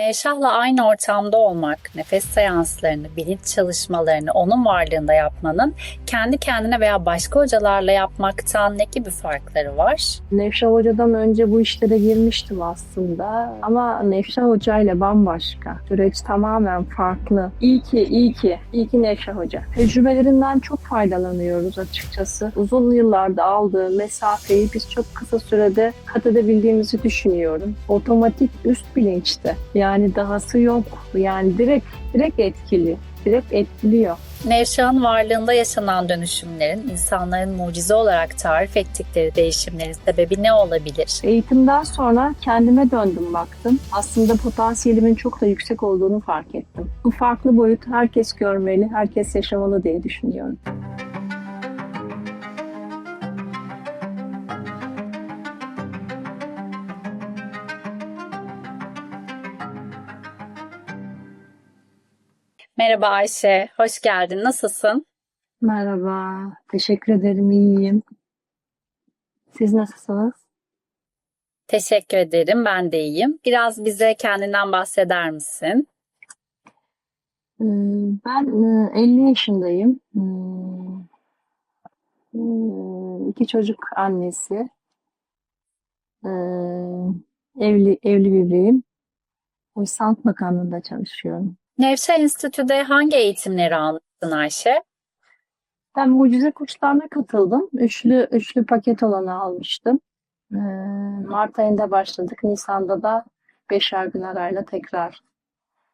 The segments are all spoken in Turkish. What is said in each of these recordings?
Nevşah'la aynı ortamda olmak, nefes seanslarını, bilinç çalışmalarını onun varlığında yapmanın kendi kendine veya başka hocalarla yapmaktan ne gibi farkları var? Nevşah Hoca'dan önce bu işlere girmiştim aslında. Ama Nevşah Hoca ile bambaşka. Süreç tamamen farklı. İyi ki, iyi ki, iyi ki Nevşah Hoca. Tecrübelerinden çok faydalanıyoruz açıkçası. Uzun yıllarda aldığı mesafeyi biz çok kısa sürede kat edebildiğimizi düşünüyorum. Otomatik üst bilinçte. Yani dahası yok. Yani direkt, direkt etkili. Direkt etkiliyor. Nevşah'ın varlığında yaşanan dönüşümlerin insanların mucize olarak tarif ettikleri değişimlerin sebebi ne olabilir? Eğitimden sonra kendime döndüm baktım. Aslında potansiyelimin çok da yüksek olduğunu fark ettim. Bu farklı boyut herkes görmeli, herkes yaşamalı diye düşünüyorum. Merhaba Ayşe, hoş geldin. Nasılsın? Merhaba, teşekkür ederim, iyiyim. Siz nasılsınız? Teşekkür ederim, ben de iyiyim. Biraz bize kendinden bahseder misin? Ee, Ben e, 50 yaşındayım. Hmm, hmm, İki çocuk annesi. Ee, Evli, evli biriyim. Sağlık Bakanlığı'nda çalışıyorum. Nevşah Enstitü'de hangi eğitimleri aldın Ayşe? Ben mucize kurslarına katıldım. Üçlü üçlü paket olanı almıştım. Ee, Mart ayında başladık. Nisan'da da beşer gün arayla tekrar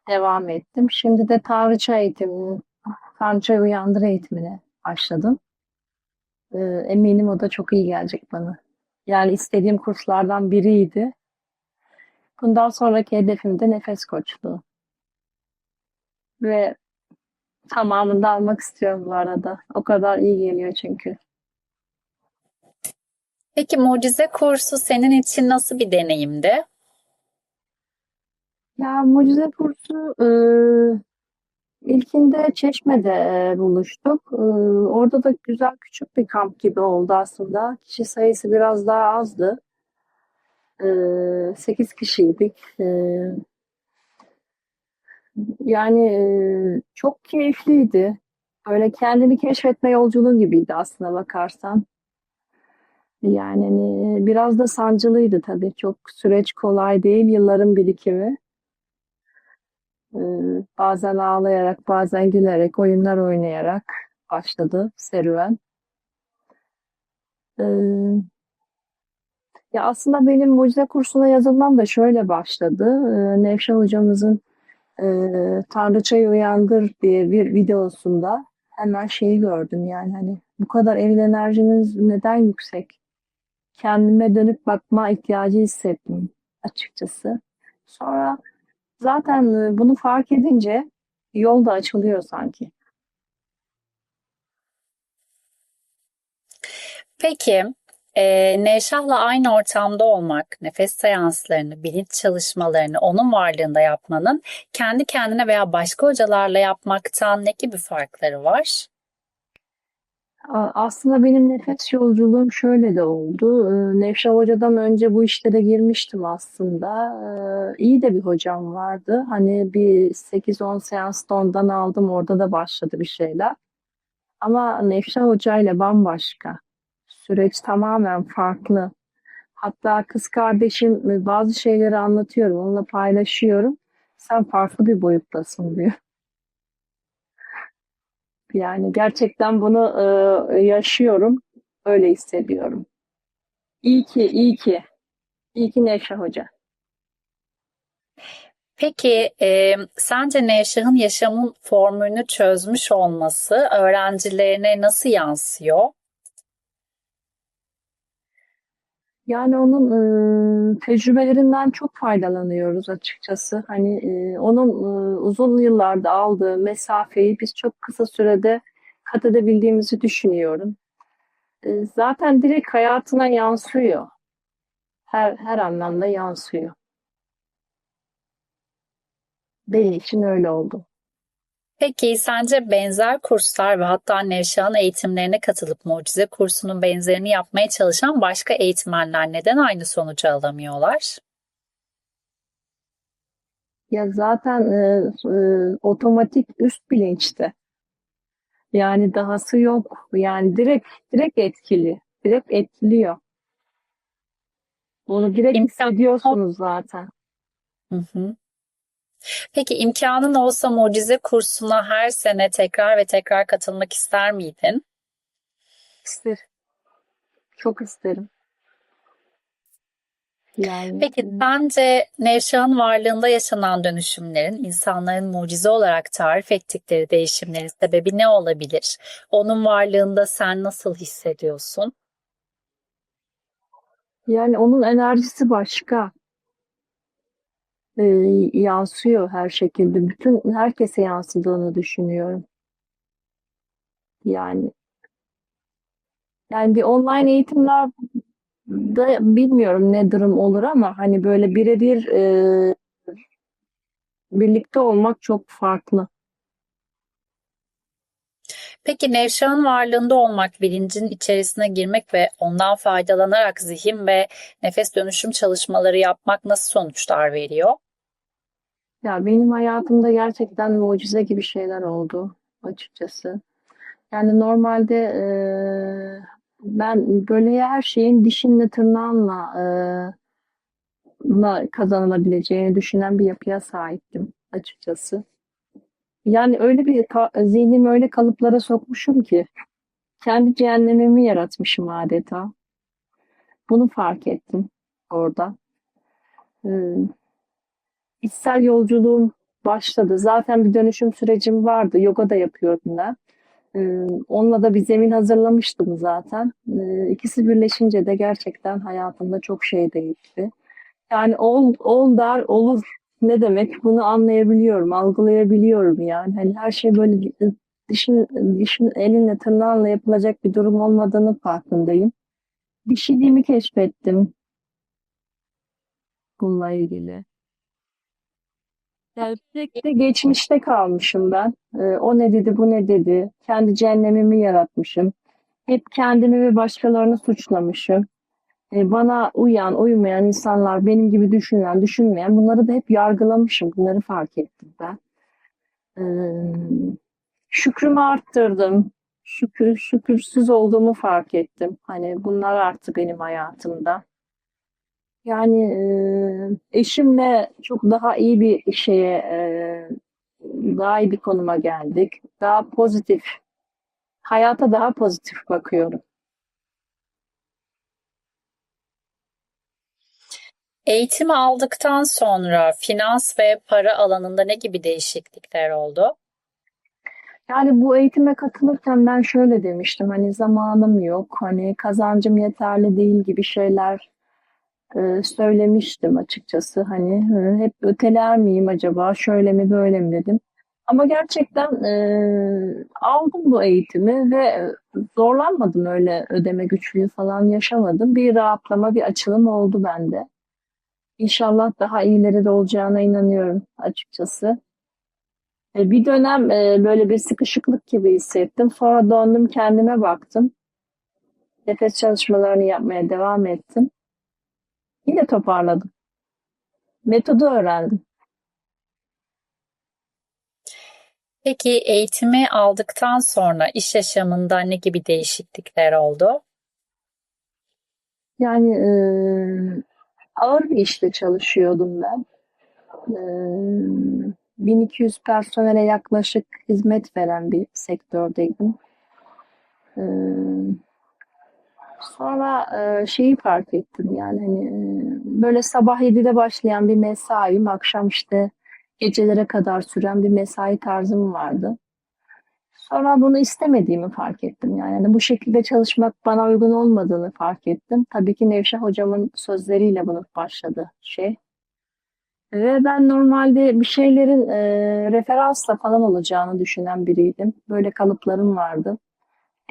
devam ettim. Şimdi de Tanrıça eğitimini, Tanrıça Uyandır eğitimine başladım. Ee, eminim o da çok iyi gelecek bana. Yani istediğim kurslardan biriydi. Bundan sonraki hedefim de nefes koçluğu. Ve tamamını da almak istiyorum bu arada. O kadar iyi geliyor çünkü. Peki mucize kursu senin için nasıl bir deneyimdi? Ya mucize kursu e, ilkinde Çeşme'de e, buluştuk. E, orada da güzel küçük bir kamp gibi oldu aslında. Kişi sayısı biraz daha azdı. E, 8 kişiydik. E, yani çok keyifliydi. Böyle kendini keşfetme yolculuğu gibiydi aslına bakarsan. Yani hani, biraz da sancılıydı tabii. Çok süreç kolay değil, yılların birikimi. Bazen ağlayarak, bazen gülerek, oyunlar oynayarak başladı serüven. Ya aslında benim mucize kursuna yazılmam da şöyle başladı. Ee, hocamızın e, Tanrıçayı Uyandır diye bir videosunda hemen şeyi gördüm yani hani bu kadar evil enerjiniz neden yüksek? Kendime dönüp bakma ihtiyacı hissettim açıkçası. Sonra zaten bunu fark edince yol da açılıyor sanki. Peki, e, Nevşah'la aynı ortamda olmak, nefes seanslarını, bilinç çalışmalarını onun varlığında yapmanın kendi kendine veya başka hocalarla yapmaktan ne gibi farkları var? Aslında benim nefes yolculuğum şöyle de oldu. Ee, Nevşah Hoca'dan önce bu işlere girmiştim aslında. Ee, İyi de bir hocam vardı. Hani bir 8-10 seans da ondan aldım. Orada da başladı bir şeyler. Ama Nevşah Hoca ile bambaşka. Süreç tamamen farklı. Hatta kız kardeşim e, bazı şeyleri anlatıyorum. Onunla paylaşıyorum. Sen farklı bir boyuttasın diyor. Yani gerçekten bunu e, yaşıyorum. Öyle hissediyorum. İyi ki, iyi ki. İyi ki Nevşah Hoca. Peki, e, sence Nevşah'ın yaşamın formülünü çözmüş olması öğrencilerine nasıl yansıyor? Yani onun e, tecrübelerinden çok faydalanıyoruz açıkçası. Hani e, onun e, uzun yıllarda aldığı mesafeyi biz çok kısa sürede kat edebildiğimizi düşünüyorum. E, zaten direkt hayatına yansıyor. Her her anlamda yansıyor. Benim için öyle oldu. Peki sence benzer kurslar ve hatta Nevşah'ın eğitimlerine katılıp mucize kursunun benzerini yapmaya çalışan başka eğitmenler neden aynı sonucu alamıyorlar? Ya zaten e, e, otomatik üst bilinçte. Yani dahası yok. Yani direkt direkt etkili. Direkt etkiliyor. Bunu direkt İmkan hissediyorsunuz zaten. Hı hı. Peki imkanın olsa mucize kursuna her sene tekrar ve tekrar katılmak ister miydin? İsterim. Çok isterim. Yani Peki sence Nevşah'ın varlığında yaşanan dönüşümlerin insanların mucize olarak tarif ettikleri değişimlerin sebebi ne olabilir? Onun varlığında sen nasıl hissediyorsun? yani onun enerjisi başka. Ee, yansıyor her şekilde. Bütün herkese yansıdığını düşünüyorum. Yani yani bir online eğitimler da bilmiyorum ne durum olur ama hani böyle birebir e, birlikte olmak çok farklı. Peki Nevşah'ın varlığında olmak, bilincin içerisine girmek ve ondan faydalanarak zihin ve nefes dönüşüm çalışmaları yapmak nasıl sonuçlar veriyor? Ya benim hayatımda gerçekten mucize gibi şeyler oldu açıkçası. Yani normalde e, ben böyle her şeyin dişinle tırnağınla e, la kazanılabileceğini düşünen bir yapıya sahiptim açıkçası. Yani öyle bir zihnimi öyle kalıplara sokmuşum ki kendi cehennemimi yaratmışım adeta. Bunu fark ettim orada. Ee, içsel yolculuğum başladı. Zaten bir dönüşüm sürecim vardı. Yoga da yapıyorum ben. Ee, onunla da bir zemin hazırlamıştım zaten. Ee, ikisi birleşince de gerçekten hayatımda çok şey değişti. Yani ol, ol der olur ne demek bunu anlayabiliyorum, algılayabiliyorum yani. Hani her şey böyle dişin, dişin elinle tırnağınla yapılacak bir durum olmadığını farkındayım. Dişiliğimi keşfettim bununla ilgili. Yani sürekli geçmişte kalmışım ben. Ee, o ne dedi, bu ne dedi. Kendi cehennemimi yaratmışım. Hep kendimi ve başkalarını suçlamışım. Ee, bana uyan, uymayan insanlar, benim gibi düşünen, düşünmeyen bunları da hep yargılamışım. Bunları fark ettim ben. Ee, şükrümü arttırdım. Şükür, şükürsüz olduğumu fark ettim. Hani bunlar arttı benim hayatımda. Yani e, eşimle çok daha iyi bir şeye, e, daha iyi bir konuma geldik. Daha pozitif, hayata daha pozitif bakıyorum. Eğitimi aldıktan sonra finans ve para alanında ne gibi değişiklikler oldu? Yani bu eğitime katılırken ben şöyle demiştim. Hani zamanım yok, hani kazancım yeterli değil gibi şeyler e, söylemiştim açıkçası. Hani e, hep öteler miyim acaba, şöyle mi böyle mi dedim. Ama gerçekten e, aldım bu eğitimi ve zorlanmadım öyle ödeme güçlüğü falan yaşamadım. Bir rahatlama, bir açılım oldu bende. İnşallah daha iyileri de olacağına inanıyorum açıkçası. E, bir dönem e, böyle bir sıkışıklık gibi hissettim. Sonra döndüm kendime baktım. Nefes çalışmalarını yapmaya devam ettim. Yine toparladım. Metodu öğrendim. Peki eğitimi aldıktan sonra iş yaşamında ne gibi değişiklikler oldu? Yani e, ağır bir işte çalışıyordum ben. E, 1200 personele yaklaşık hizmet veren bir sektördeydim. E, sonra e, şeyi fark ettim yani hani e, böyle sabah 7'de başlayan bir mesaim, akşam işte gecelere kadar süren bir mesai tarzım vardı. Sonra bunu istemediğimi fark ettim. Yani hani bu şekilde çalışmak bana uygun olmadığını fark ettim. Tabii ki Nevşah hocamın sözleriyle bunu başladı şey. Ve ben normalde bir şeylerin e, referansla falan olacağını düşünen biriydim. Böyle kalıplarım vardı.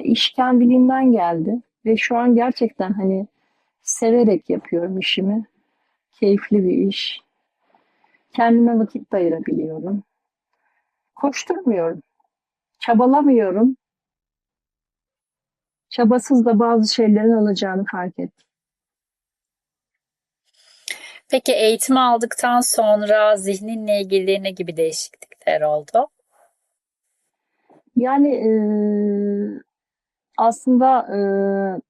İş kendiliğinden geldi. Ve şu an gerçekten hani severek yapıyorum işimi. Keyifli bir iş. Kendime vakit de ayırabiliyorum. Koşturmuyorum. Çabalamıyorum. Çabasız da bazı şeylerin olacağını fark ettim. Peki eğitimi aldıktan sonra zihninle ilgili ne gibi değişiklikler oldu? Yani eee, aslında eee,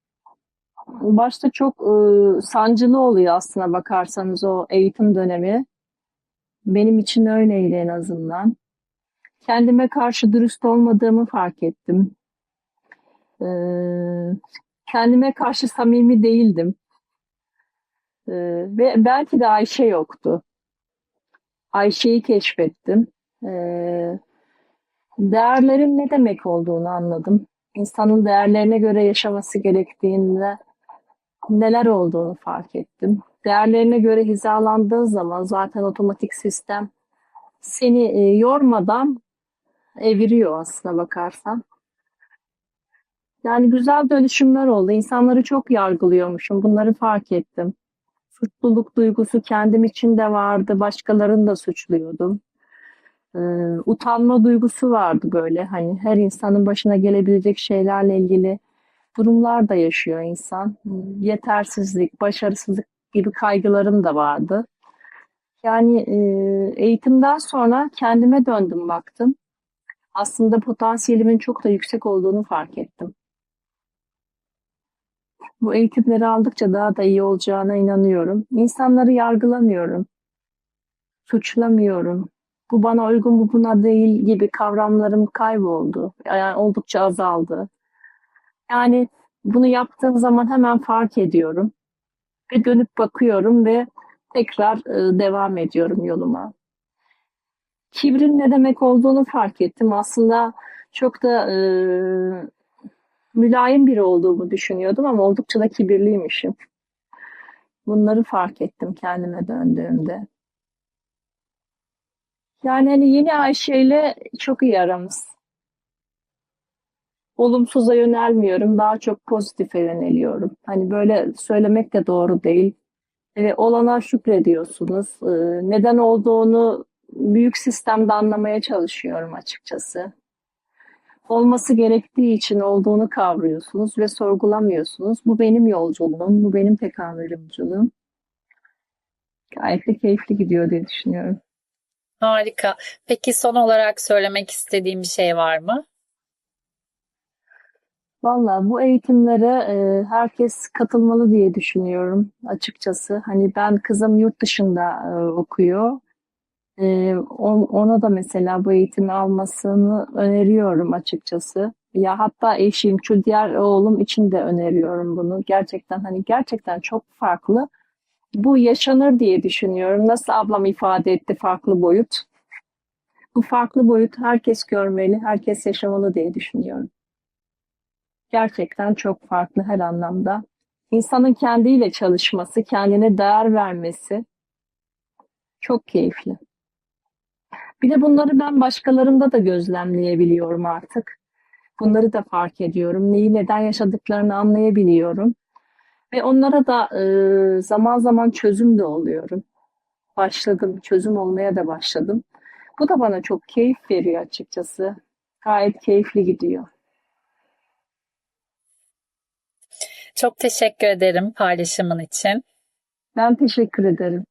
başta çok eee, sancılı oluyor aslına bakarsanız o eğitim dönemi. Benim için öyleydi en azından. Kendime karşı dürüst olmadığımı fark ettim. Eee, kendime karşı samimi değildim. Eee, ve belki de Ayşe yoktu. Ayşe'yi keşfettim. Eee, değerlerin ne demek olduğunu anladım. İnsanın değerlerine göre yaşaması gerektiğinde neler olduğunu fark ettim. Değerlerine göre hizalandığın zaman zaten otomatik sistem seni e, yormadan eviriyor aslına bakarsan. Yani güzel dönüşümler oldu. İnsanları çok yargılıyormuşum. Bunları fark ettim. Suçluluk duygusu kendim için de vardı. Başkalarını da suçluyordum. Ee, utanma duygusu vardı böyle. Hani her insanın başına gelebilecek şeylerle ilgili durumlar da yaşıyor insan. Hmm, Yetersizlik, başarısızlık gibi kaygılarım da vardı. Yani e, eğitimden sonra kendime döndüm baktım. Aslında potansiyelimin çok da yüksek olduğunu fark ettim. Bu eğitimleri aldıkça daha da iyi olacağına inanıyorum. İnsanları yargılamıyorum, suçlamıyorum. Bu bana uygun, bu buna değil gibi kavramlarım kayboldu. Yani oldukça azaldı. Yani bunu yaptığım zaman hemen fark ediyorum ve dönüp bakıyorum ve tekrar e, devam ediyorum yoluma. Kibrin ne demek olduğunu fark ettim. Aslında çok da e, mülayim biri olduğumu düşünüyordum ama oldukça da kibirliymişim. Bunları fark ettim kendime döndüğümde. Yani hani yeni Ayşe ile çok iyi aramız. Olumsuza yönelmiyorum, daha çok pozitife yöneliyorum. Hani böyle söylemek de doğru değil. Ve olana şükrediyorsunuz. Ee, neden olduğunu büyük sistemde anlamaya çalışıyorum açıkçası. Olması gerektiği için olduğunu kavruyorsunuz ve sorgulamıyorsunuz. Bu benim yolculuğum, bu benim tekamül. Gayet de keyifli gidiyor diye düşünüyorum. Harika. Peki son olarak söylemek istediğim bir şey var mı? Valla bu eğitimlere e, herkes katılmalı diye düşünüyorum açıkçası. Hani ben kızım yurt dışında e, okuyor. E, on- ona da mesela bu eğitimi almasını öneriyorum açıkçası. Ya hatta eşim, şu diğer oğlum için de öneriyorum bunu. Gerçekten hani gerçekten çok farklı. Bu yaşanır diye düşünüyorum. Nasıl ablam ifade etti farklı boyut. Bu farklı boyut herkes görmeli, herkes yaşamalı diye düşünüyorum. Gerçekten çok farklı her anlamda. İnsanın kendiyle çalışması, kendine değer vermesi çok keyifli. Bir de bunları ben başkalarında da gözlemleyebiliyorum artık. Bunları da fark ediyorum. Neyi neden yaşadıklarını anlayabiliyorum. Ve onlara da e, zaman zaman çözüm de oluyorum. Başladım, çözüm olmaya da başladım. Bu da bana çok keyif veriyor açıkçası. Gayet keyifli gidiyor. Çok teşekkür ederim paylaşımın için. Ben teşekkür ederim.